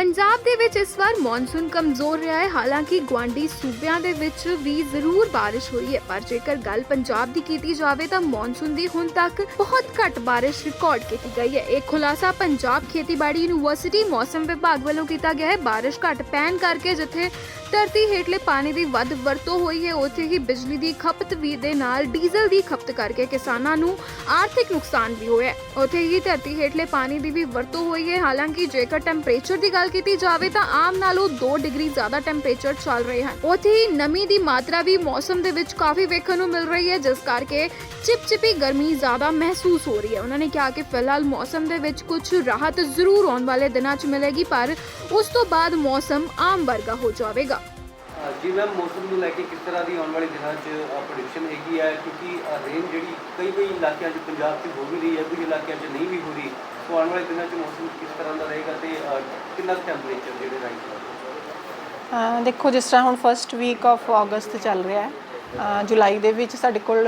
ਪੰਜਾਬ ਦੇ ਵਿੱਚ ਇਸ ਵਾਰ ਮੌਨਸੂਨ ਕਮਜ਼ੋਰ ਰਿਹਾ ਹੈ। ਹਾਲਾਂਕਿ ਗਵਾਂਡੀ ਸੂਬਿਆਂ ਦੇ ਵਿੱਚ ਵੀ ਜ਼ਰੂਰ ਬਾਰਿਸ਼ ਹੋਈ ਹੈ। ਪਰ ਜੇਕਰ ਗੱਲ ਪੰਜਾਬ ਦੀ ਕੀਤੀ ਜਾਵੇ ਤਾਂ ਮੌਨਸੂਨ ਦੀ ਹੁਣ ਤੱਕ ਬਹੁਤ ਘੱਟ ਬਾਰਿਸ਼ ਰਿਕਾਰਡ ਕੀਤੀ ਗਈ ਹੈ। ਇਹ ਖੁਲਾਸਾ ਪੰਜਾਬ ਖੇਤੀਬਾੜੀ ਯੂਨੀਵਰਸਿਟੀ, ਮੌਸਮ ਵਿਭਾਗ ਵੱਲੋਂ ਕੀਤਾ ਗਿਆ ਹੈ। ਬਾਰਿਸ਼ ਘੱਟ ਪੈਣ ਕਰਕੇ ਜਿੱਥੇ ਧਰਤੀ ਹੇਠਲੇ ਪਾਣੀ ਦੀ ਵੱਧ ਵਰਤੋਂ ਹੋਈ ਹੈ, ਉੱਥੇ ਹੀ ਬਿਜਲੀ ਦੀ ਖਪਤ ਵੀ ਦੇ ਨਾਲ ਡੀਜ਼ਲ ਦੀ ਖਪਤ ਕਰਕੇ ਕਿਸਾਨਾਂ ਨੂੰ ਆਰਥਿਕ ਨੁਕਸਾਨ ਵੀ ਹੋਇਆ ਹੈ। ਉੱਥੇ ਹੀ ਧਰਤੀ ਹੇਠਲੇ ਪਾਣੀ ਦੀ ਵੀ ਵਰਤੋਂ ਹੋਈ ਹੈ। ਹਾਲਾਂਕਿ ਜੇਕਰ ਟੈਂਪਰੇਚਰ ਦੀ ਗੱਲ ਕੀਤੀ ਜਾਵੇ ਤਾਂ ਆਮ ਨਾਲੋਂ 2 ਡਿਗਰੀ ਜ਼ਿਆਦਾ ਟੈਂਪਰੇਚਰ ਚੱਲ ਰਹੇ ਹਨ। ਉੱਥੇ ਹੀ ਨਮੀ ਦੀ ਮਾਤਰਾ ਵੀ ਮੌਸਮ ਦੇ ਵਿੱਚ ਕਾਫੀ ਵੇਖਣ ਨੂੰ ਮਿਲ ਰਹੀ ਹੈ, ਜਿਸ ਕਰਕੇ ਚਿਪਚਿਪੀ ਗਰਮੀ ਜ਼ਿਆਦਾ ਮਹਿਸੂਸ ਹੋ ਰਹੀ ਹੈ। ਉਹਨਾਂ ਨੇ ਕਿਹਾ ਕਿ ਫਿਲਹਾਲ ਮੌਸਮ ਦੇ ਵਿੱਚ ਕੁਝ ਰਾਹਤ ਜ਼ਰੂਰ ਆਉਣ ਵਾਲੇ ਦਿਨਾਂ 'ਚ ਮਿਲੇਗੀ, ਪਰ ਉਸ ਤੋਂ ਬਾਅਦ ਮੌਸਮ ਆਮ ਵਰਗਾ ਹੋ ਜਾਵੇਗਾ। ਜੀ, ਮੈਮ, ਮੌਸਮ ਨੂੰ ਲੈ ਕੇ ਕਿਸ ਤਰ੍ਹਾਂ ਦੀ ਆਉਣ ਵਾਲੇ ਦਿਨਾਂ 'ਚ ਪ੍ਰੈਡਿਕਸ਼ਨ ਹੈਗੀ ਹੈ ਕਿਉਂਕਿ ਰੇਨ ਜਿਹੜੀ ਕਈ ਕਈ ਇਲਾਕਿਆਂ 'ਚ, ਪੰਜਾਬ 'ਚ ਹੋ ਵੀ ਰਹੀ ਹੈ, ਕੁਝ ਇਲਾਕਿਆਂ 'ਚ ਨਹੀਂ ਵੀ ਹੋ ਰਹੀ। ਸੋ ਆਉਣ ਵਾਲੇ ਦਿਨਾਂ 'ਚ ਮੌਸਮ ਕਿਸ ਤਰ੍ਹਾਂ ਦਾ ਰਹੇਗਾ ਤੇ ਕਿੰਨਾ ਟੈਂਪਰੇਚਰ ਜਿਹੜੇ ਰਾਈਜ਼ ਦੇਖੋ, ਜਿਸ ਤਰ੍ਹਾਂ ਹੁਣ ਫਰਸਟ ਵੀਕ ਆਫ ਅਗਸਤ ਚੱਲ ਰਿਹਾ ਹੈ ਜੁਲਾਈ ਦੇ ਵਿੱਚ ਸਾਡੇ ਕੋਲ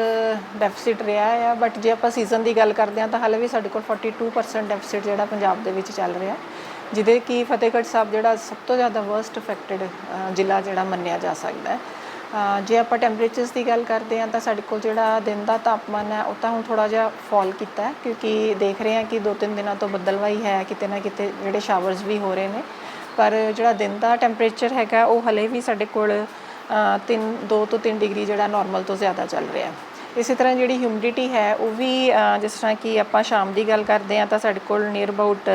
ਡੈਫਿਸਿਟ ਰਿਹਾ ਹੈ ਬਟ ਜੇ ਆਪਾਂ ਸੀਜ਼ਨ ਦੀ ਗੱਲ ਕਰਦੇ ਹਾਂ, ਤਾਂ ਹਾਲੇ ਵੀ ਸਾਡੇ ਕੋਲ 42% ਡੈਫਿਸਿਟ ਜਿਹੜਾ ਪੰਜਾਬ ਦੇ ਵਿੱਚ ਚੱਲ ਰਿਹਾ ਜਿਹਦੇ ਕਿ ਫਤਿਹਗੜ੍ਹ ਸਾਹਿਬ ਜਿਹੜਾ ਸਭ ਤੋਂ ਜ਼ਿਆਦਾ ਵਰਸਟ ਅਫੈਕਟਡ ਜ਼ਿਲ੍ਹਾ ਜਿਹੜਾ ਮੰਨਿਆ ਜਾ ਸਕਦਾ ਹੈ। ਜੇ ਆਪਾਂ ਟੈਂਪਰੇਚਰਸ ਦੀ ਗੱਲ ਕਰਦੇ ਹਾਂ ਤਾਂ ਸਾਡੇ ਕੋਲ ਜਿਹੜਾ ਦਿਨ ਦਾ ਤਾਪਮਾਨ ਹੈ, ਉਹ ਤਾਂ ਹੁਣ ਥੋੜਾ ਜਿਹਾ ਫਾਲ ਕੀਤਾ ਹੈ, ਕਿਉਂਕਿ ਦੇਖ ਰਹੇ ਹਾਂ ਕਿ ਦੋ ਤਿੰਨ ਦਿਨਾਂ ਤੋਂ ਬੱਦਲਵਾਈ ਹੈ, ਕਿਤੇ ਨਾ ਕਿਤੇ ਜਿਹੜੇ ਸ਼ਾਵਰਸ ਵੀ ਹੋ ਰਹੇ ਨੇ। ਪਰ ਜਿਹੜਾ ਦਿਨ ਦਾ ਟੈਂਪਰੇਚਰ ਹੈਗਾ, ਉਹ ਹਲੇ ਵੀ ਸਾਡੇ ਕੋਲ 3 2 ਤੋਂ 3 ਡਿਗਰੀ ਜਿਹੜਾ ਨਾਰਮਲ ਤੋਂ ਜ਼ਿਆਦਾ ਚੱਲ ਰਿਹਾ ਹੈ। ਇਸੇ ਤਰ੍ਹਾਂ ਜਿਹੜੀ ਹਿਊਮਿਡਿਟੀ ਹੈ, ਉਹ ਵੀ ਜਿਸ ਤਰ੍ਹਾਂ ਕਿ ਆਪਾਂ ਸ਼ਾਮ ਦੀ ਗੱਲ ਕਰਦੇ ਹਾਂ ਤਾਂ ਸਾਡੇ ਕੋਲ ਨੀਅਰ ਅਬਾਊਟ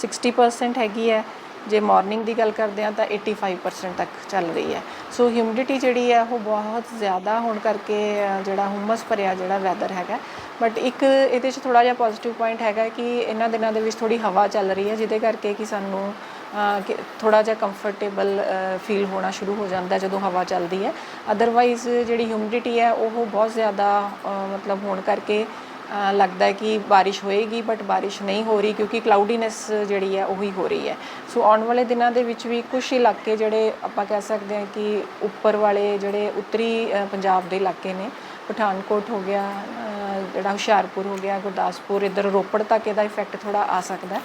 60% ਹੈਗੀ ਹੈ। ਜੇ ਮਾਰਨਿੰਗ ਦੀ ਗੱਲ ਕਰਦੇ ਹਾਂ ਤਾਂ 85% ਤੱਕ ਚੱਲ ਰਹੀ ਹੈ। ਸੋ ਹਿਊਮਿਡਿਟੀ ਜਿਹੜੀ ਹੈ, ਉਹ ਬਹੁਤ ਜ਼ਿਆਦਾ ਹੋਣ ਕਰਕੇ ਜਿਹੜਾ ਹੁਮਸ ਭਰਿਆ ਜਿਹੜਾ ਵੈਦਰ ਹੈਗਾ। ਬਟ ਇੱਕ ਇਹਦੇ 'ਚ ਥੋੜਾ ਜਿਹਾ ਪੋਜ਼ਿਟਿਵ ਪੁਆਇੰਟ ਹੈਗਾ ਕਿ ਇਹਨਾਂ ਦਿਨਾਂ ਦੇ ਵਿੱਚ ਥੋੜੀ ਹਵਾ ਚੱਲ ਰਹੀ ਹੈ, ਜਿਹਦੇ ਕਰਕੇ ਕਿ ਸਾਨੂੰ ਥੋੜਾ ਜਿਹਾ ਕੰਫਰਟੇਬਲ ਫੀਲ ਹੋਣਾ ਸ਼ੁਰੂ ਹੋ ਜਾਂਦਾ ਜਦੋਂ ਹਵਾ ਚੱਲਦੀ ਹੈ। ਅਦਰਵਾਈਜ਼ ਜਿਹੜੀ ਹਿਊਮਿਡਿਟੀ ਹੈ, ਉਹ ਬਹੁਤ ਜ਼ਿਆਦਾ ਮਤਲਬ ਹੋਣ ਕਰਕੇ ਲੱਗਦਾ ਹੈ ਕਿ ਬਾਰਿਸ਼ ਹੋਏਗੀ ਬਟ ਬਾਰਿਸ਼ ਨਹੀਂ ਹੋ ਰਹੀ ਕਿਉਂਕਿ ਕਲਾਉਡੀਨੈਸ ਜਿਹੜੀ ਹੈ, ਉਹੀ ਹੋ ਰਹੀ ਹੈ। ਸੋ ਆਉਣ ਵਾਲੇ ਦਿਨਾਂ ਦੇ ਵਿੱਚ ਵੀ ਕੁਝ ਇਲਾਕੇ ਜਿਹੜੇ ਆਪਾਂ ਕਹਿ ਸਕਦੇ ਹਾਂ ਕਿ ਉੱਪਰ ਵਾਲੇ ਜਿਹੜੇ ਉੱਤਰੀ ਪੰਜਾਬ ਦੇ ਇਲਾਕੇ ਨੇ, ਪਠਾਨਕੋਟ ਹੋ ਗਿਆ ਜਿਹੜਾ ਹੁਸ਼ਿਆਰਪੁਰ ਹੋ ਗਿਆ, ਗੁਰਦਾਸਪੁਰ, ਇੱਧਰ ਰੋਪੜ ਤੱਕ ਇਹਦਾ ਇਫੈਕਟ ਥੋੜਾ ਆ ਸਕਦਾ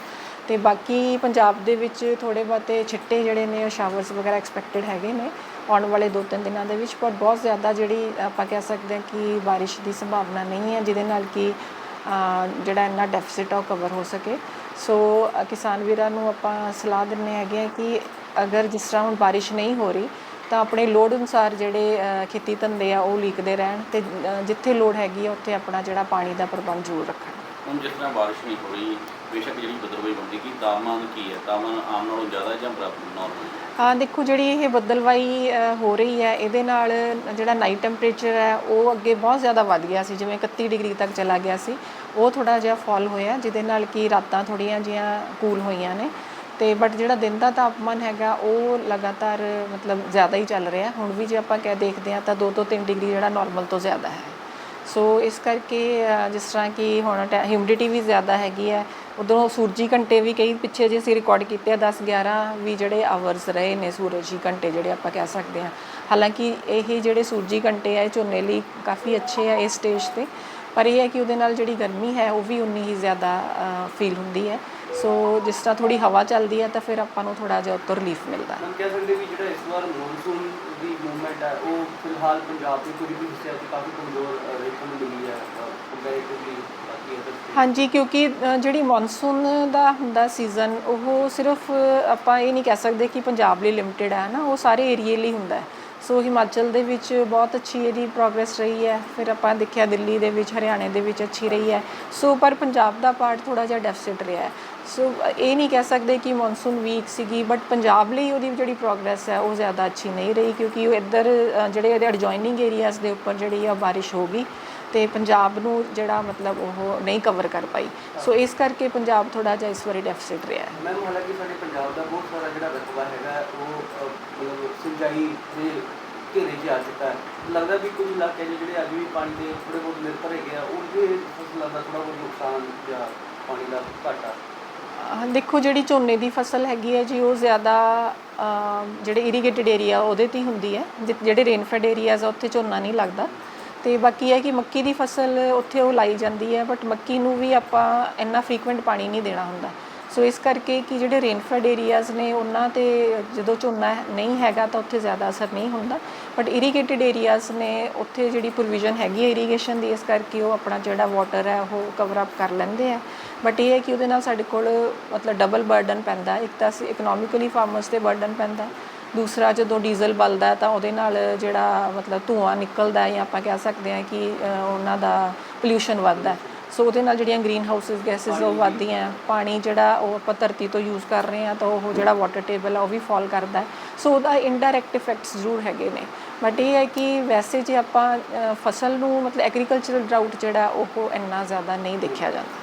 ਤੇ ਬਾਕੀ ਪੰਜਾਬ ਦੇ ਵਿੱਚ ਥੋੜੇ ਬਹੁਤੇ ਛਿੱਟੇ ਜਿਹੜੇ ਨੇ ਸ਼ਾਵਰਸ ਵਗੈਰਾ ਐਕਸਪੈਕਟਡ ਹੈਗੇ ਨੇ। ਆਉਣ ਵਾਲੇ ਦੋ ਤਿੰਨ ਦਿਨਾਂ ਦੇ ਵਿੱਚ ਪਰ ਬਹੁਤ ਜ਼ਿਆਦਾ ਜਿਹੜੀ ਆਪਾਂ ਕਹਿ ਸਕਦੇ ਹਾਂ ਕਿ ਬਾਰਿਸ਼ ਦੀ ਸੰਭਾਵਨਾ ਨਹੀਂ ਹੈ, ਜਿਹਦੇ ਨਾਲ ਕਿ ਜਿਹੜਾ ਇੰਨਾ ਡੈਫਿਸਿਟ ਆ ਉਹ ਕਵਰ ਹੋ ਸਕੇ। ਸੋ ਕਿਸਾਨ ਵੀਰਾਂ ਨੂੰ ਆਪਾਂ ਸਲਾਹ ਦਿੰਨੇ ਹੈਗੇ ਆ ਕਿ ਅਗਰ ਜਿਸ ਤਰ੍ਹਾਂ ਹੁਣ ਬਾਰਿਸ਼ ਨਹੀਂ ਹੋ ਰਹੀ, ਤਾਂ ਆਪਣੇ ਲੋੜ ਅਨੁਸਾਰ ਜਿਹੜੇ ਖੇਤੀ ਧੰਦੇ ਆ ਉਹ ਲੀਕਦੇ ਰਹਿਣ ਤੇ ਜਿੱਥੇ ਲੋੜ ਹੈਗੀ ਆ ਉੱਥੇ ਆਪਣਾ ਜਿਹੜਾ ਪਾਣੀ ਦਾ ਪ੍ਰਬੰਧ ਜ਼ਰੂਰ ਰੱਖਣ। ਹੁਣ ਜਿਸ ਤਰ੍ਹਾਂ ਬਾਰਿਸ਼ ਨਹੀਂ ਹੋ ਰਹੀ ਬੇਸ਼ੱਕ ਜਿਹੜੀ ਬਦਲਵਾਈ ਬਣਦੀ ਕੀ ਤਾਪਮਾਨ ਕੀ ਹੈ? ਤਾਪਮਾਨ ਆਮ ਨਾਲੋਂ ਜ਼ਿਆਦਾ ਜਾਂ ਬਰਾਬਰ ਨਾਰਮਲ ਹਾਂ? ਦੇਖੋ ਜਿਹੜੀ ਇਹ ਬੱਦਲਵਾਈ ਅ, ਹੋ ਰਹੀ ਹੈ ਇਹਦੇ ਨਾਲ ਜਿਹੜਾ ਨਾਈਟ ਟੈਂਪਰੇਚਰ ਹੈ ਉਹ ਅੱਗੇ ਬਹੁਤ ਜ਼ਿਆਦਾ ਵੱਧ ਗਿਆ ਸੀ ਜਿਵੇਂ 31 ਡਿਗਰੀ ਤੱਕ ਚਲਾ ਗਿਆ ਸੀ। ਉਹ ਥੋੜਾ ਜਿਹਾ ਫਾਲ ਹੋਇਆ ਜਿਹਦੇ ਨਾਲ ਕਿ ਰਾਤਾਂ ਥੋੜੀਆਂ ਜਿਹੀਆਂ ਕੂਲ ਹੋਈਆਂ ਨੇ। ਤੇ ਬਟ ਜਿਹੜਾ ਦਿਨ ਦਾ ਤਾਪਮਾਨ ਹੈਗਾ ਉਹ ਲਗਾਤਾਰ ਮਤਲਬ ਜ਼ਿਆਦਾ ਹੀ ਚੱਲ ਰਿਹਾ। ਹੁਣ ਵੀ ਜੇ ਆਪਾਂ ਕਹਿ ਦੇਖਦੇ ਹਾਂ ਤਾਂ 2 ਤੋਂ 3 ਡਿਗਰੀ ਜਿਹੜਾ ਨਾਰਮਲ ਤੋਂ ਜ਼ਿਆਦਾ ਹੈ। ਸੋ ਇਸ ਕਰਕੇ ਜਿਸ ਤਰ੍ਹਾਂ ਕਿ ਹੁਣ ਹਿਊਮਿਡਿਟੀ ਵੀ ਜ਼ਿਆਦਾ ਹੈਗੀ ਹੈ, ਉਧਰੋਂ ਸੂਰਜੀ ਘੰਟੇ ਵੀ ਕਈ ਪਿੱਛੇ ਜੇ ਅਸੀਂ ਰਿਕਾਰਡ ਕੀਤੇ ਆ 10 11 ਵੀ ਜਿਹੜੇ ਆਵਰਸ ਰਹੇ ਨੇ ਸੂਰਜੀ ਘੰਟੇ ਜਿਹੜੇ ਆਪਾਂ ਕਹਿ ਸਕਦੇ ਹਾਂ। ਹਾਲਾਂਕਿ ਇਹ ਜਿਹੜੇ ਸੂਰਜੀ ਘੰਟੇ ਆ, ਇਹ ਝੋਨੇ ਲਈ ਕਾਫੀ ਅੱਛੇ ਆ ਇਸ ਸਟੇਜ ਤੇ, ਪਰ ਇਹ ਹੈ ਕਿ ਉਹਦੇ ਨਾਲ ਜਿਹੜੀ ਗਰਮੀ ਹੈ, ਉਹ ਵੀ ਉਨੀ ਹੀ ਜ਼ਿਆਦਾ ਫੀਲ ਹੁੰਦੀ ਹੈ। ਸੋ ਜਿਸ ਤਰ੍ਹਾਂ ਥੋੜੀ ਹਵਾ ਚੱਲਦੀ ਹੈ ਤਾਂ ਫਿਰ ਆਪਾਂ ਨੂੰ ਥੋੜਾ ਜਿਹਾ ਉੱਤੋਂ ਰਿਲੀਫ ਮਿਲਦਾ ਹੈ। ਮੈਂ ਕਹਿ ਸਕਦੇ ਵੀ ਜਿਹੜਾ ਇਸ ਵਾਰ ਮੌਨਸੂਨ ਦੀ ਮੂਵਮੈਂਟ ਹੈ ਉਹ ਫਿਲਹਾਲ ਪੰਜਾਬ ਦੇ ਕੁਝ ਵੀ ਹਿੱਸਿਆਂ 'ਚ ਕਾਫੀ ਕਮਜ਼ੋਰ ਅ, ਵੇਖਣ ਨੂੰ ਮਿਲੀ ਹੈ ਕੰਪੈਰੀਟਿਵਲੀ ਬਾਕੀ ਅਦਰ ਹਾਂਜੀ ਕਿਉਂਕਿ ਜਿਹੜੀ ਮੌਨਸੂਨ ਦਾ ਹੁੰਦਾ ਸੀਜ਼ਨ ਉਹ ਸਿਰਫ ਆਪਾਂ ਇਹ ਨਹੀਂ ਕਹਿ ਸਕਦੇ ਕਿ ਪੰਜਾਬ ਲਈ ਲਿਮਟਿਡ ਹੈ ਨਾ ਉਹ ਸਾਰੇ ਏਰੀਏ ਲਈ ਹੁੰਦਾ ਹੈ। ਸੋ ਹਿਮਾਚਲ ਦੇ ਵਿੱਚ ਬਹੁਤ ਅੱਛੀ ਇਹਦੀ ਪ੍ਰੋਗਰੈਸ ਰਹੀ ਹੈ ਫਿਰ ਆਪਾਂ ਦੇਖਿਆ ਦਿੱਲੀ ਦੇ ਵਿੱਚ ਹਰਿਆਣੇ ਦੇ ਵਿੱਚ ਅੱਛੀ ਰਹੀ ਹੈ। ਸੋ ਪਰ ਪੰਜਾਬ ਦਾ ਪਾਰਟ ਥੋੜਾ ਜਿਹਾ ਡੈਫਿਸਿਟ ਰਿਹਾ ਹੈ। ਸੋ ਇਹ ਨਹੀਂ ਕਹਿ ਸਕਦੇ ਕਿ ਮੌਨਸੂਨ ਵੀਕ ਸੀਗੀ ਬਟ ਪੰਜਾਬ ਲਈ ਉਹਦੀ ਜਿਹੜੀ ਪ੍ਰੋਗਰੈਸ ਹੈ, ਉਹ ਜ਼ਿਆਦਾ ਅੱਛੀ ਨਹੀਂ ਰਹੀ, ਕਿਉਂਕਿ ਉਹ ਇੱਧਰ ਜਿਹੜੇ ਇਹਦੇ ਐਡਜੋਇਨਿੰਗ ਏਰੀਆਜ਼ ਦੇ ਉੱਪਰ ਜਿਹੜੀ ਆ ਬਾਰਿਸ਼ ਹੋ ਗਈ ਤੇ ਪੰਜਾਬ ਨੂੰ ਜਿਹੜਾ ਮਤਲਬ ਉਹ ਨਹੀਂ ਕਵਰ ਕਰ ਪਾਈ। ਸੋ ਇਸ ਕਰਕੇ ਪੰਜਾਬ ਥੋੜਾ ਜਿਹਾ ਇਸ ਵਾਰੀ ਡੈਫਿਸਿਟ ਰਿਹਾ ਹੈ। ਮੈਮ ਹਾਲਾਂਕਿ ਸਾਡੇ ਪੰਜਾਬ ਦਾ ਬਹੁਤ ਸਾਰਾ ਜਿਹੜਾ ਰਕਬਾ ਹੈਗਾ, ਉਹ ਮਤਲਬ ਸਿੰਜਾਈ ਦੇ ਘੇਰੇ 'ਚ ਆ ਚੁੱਕਾ ਹੈ। ਲੱਗਦਾ ਵੀ ਕੁਝ ਇਲਾਕੇ ਜਿਹੜੇ ਅੱਜ ਵੀ ਪਾਣੀ ਦੇ ਥੋੜੇ ਬਹੁਤ ਨਿਰਭਰ ਹੈਗੇ ਆ, ਉਹਦੇ ਫਸਲਾਂ ਦਾ ਥੋੜਾ ਬਹੁਤ ਨੁਕਸਾਨ ਜਾਂ ਪਾਣੀ ਦਾ ਘਾਟਾ। ਦੇਖੋ, ਜਿਹੜੀ ਝੋਨੇ ਦੀ ਫਸਲ ਹੈਗੀ ਹੈ ਜੀ, ਉਹ ਜ਼ਿਆਦਾ ਜਿਹੜੇ ਇਰੀਗੇਟਿਡ ਏਰੀਆ ਉਹਦੇ ਤੇ ਹੀ ਹੁੰਦੀ ਹੈ। ਜਿ- ਜਿਹੜੇ ਰੇਨਫੈਡ ਏਰੀਆਜ਼ ਆ, ਉੱਥੇ ਝੋਨਾ ਨਹੀਂ ਲੱਗਦਾ। ਤੇ ਬਾਕੀ ਹੈ ਕਿ ਮੱਕੀ ਦੀ ਫਸਲ ਉੱਥੇ ਉਹ ਲਾਈ ਜਾਂਦੀ ਹੈ ਬਟ ਮੱਕੀ ਨੂੰ ਵੀ ਆਪਾਂ ਇੰਨਾ ਫ੍ਰੀਕੁਐਂਟ ਪਾਣੀ ਨਹੀਂ ਦੇਣਾ ਹੁੰਦਾ। ਸੋ ਇਸ ਕਰਕੇ ਕਿ ਜਿਹੜੇ ਰੇਨਫੈਡ ਏਰੀਆਜ਼ ਨੇ, ਉਹਨਾਂ ਤੇ ਜਦੋਂ ਝੋਨਾ ਨਹੀਂ ਹੈਗਾ ਤਾਂ ਉੱਥੇ ਜ਼ਿਆਦਾ ਅਸਰ ਨਹੀਂ ਹੁੰਦਾ। ਬਟ ਇਰੀਗੇਟਿਡ ਏਰੀਆਜ਼ ਨੇ, ਉੱਥੇ ਜਿਹੜੀ ਪ੍ਰੋਵੀਜ਼ਨ ਹੈਗੀ ਹੈ ਇਰੀਗੇਸ਼ਨ ਦੀ, ਇਸ ਕਰਕੇ ਉਹ ਆਪਣਾ ਜਿਹੜਾ ਵਾਟਰ ਹੈ, ਉਹ ਕਵਰ ਅਪ ਕਰ ਲੈਂਦੇ ਆ। ਬਟ ਇਹ ਹੈ ਕਿ ਉਹਦੇ ਨਾਲ ਸਾਡੇ ਕੋਲ ਮਤਲਬ ਡਬਲ ਬਰਡਨ ਪੈਂਦਾ। ਇੱਕ ਤਾਂ ਅਸੀਂ ਇਕਨੋਮਿਕਲੀ ਫਾਰਮਰਸ ਤੇ ਬਰਡਨ ਪੈਂਦਾ। ਦੂਸਰਾ, ਜਦੋਂ ਡੀਜ਼ਲ ਬਲਦਾ ਤਾਂ ਉਹਦੇ ਨਾਲ ਜਿਹੜਾ ਮਤਲਬ ਧੂਆਂ ਨਿਕਲਦਾ ਜਾਂ ਆਪਾਂ ਕਹਿ ਸਕਦੇ ਹਾਂ ਕਿ ਉਹਨਾਂ ਦਾ ਪੋਲਿਊਸ਼ਨ ਵੱਧਦਾ ਸੋ ਉਹਦੇ ਨਾਲ ਜਿਹੜੀਆਂ ਗ੍ਰੀਨ ਹਾਊਸਸ ਗੈਸਸ ਉਹ ਵੱਧਦੀਆਂ ਪਾਣੀ ਜਿਹੜਾ ਉਹ ਆਪਾਂ ਧਰਤੀ ਤੋਂ ਯੂਜ਼ ਕਰ ਰਹੇ ਹਾਂ ਤਾਂ ਉਹ ਜਿਹੜਾ ਵਾਟਰ ਟੇਬਲ ਆ ਉਹ ਵੀ ਫਾਲ ਕਰਦਾ ਸੋ ਉਹਦਾ ਇਨਡਾਇਰੈਕਟ ਇਫੈਕਟਸ ਜ਼ਰੂਰ ਹੈਗੇ ਨੇ। ਬਟ ਇਹ ਹੈ ਕਿ ਵੈਸੇ ਜੇ ਆਪਾਂ ਫਸਲ ਨੂੰ ਮਤਲਬ ਐਗਰੀਕਲਚਰਲ ਡਰਾਊਟ ਜਿਹੜਾ ਉਹ ਇੰਨਾ ਜ਼ਿਆਦਾ ਨਹੀਂ ਦੇਖਿਆ ਜਾਂਦਾ।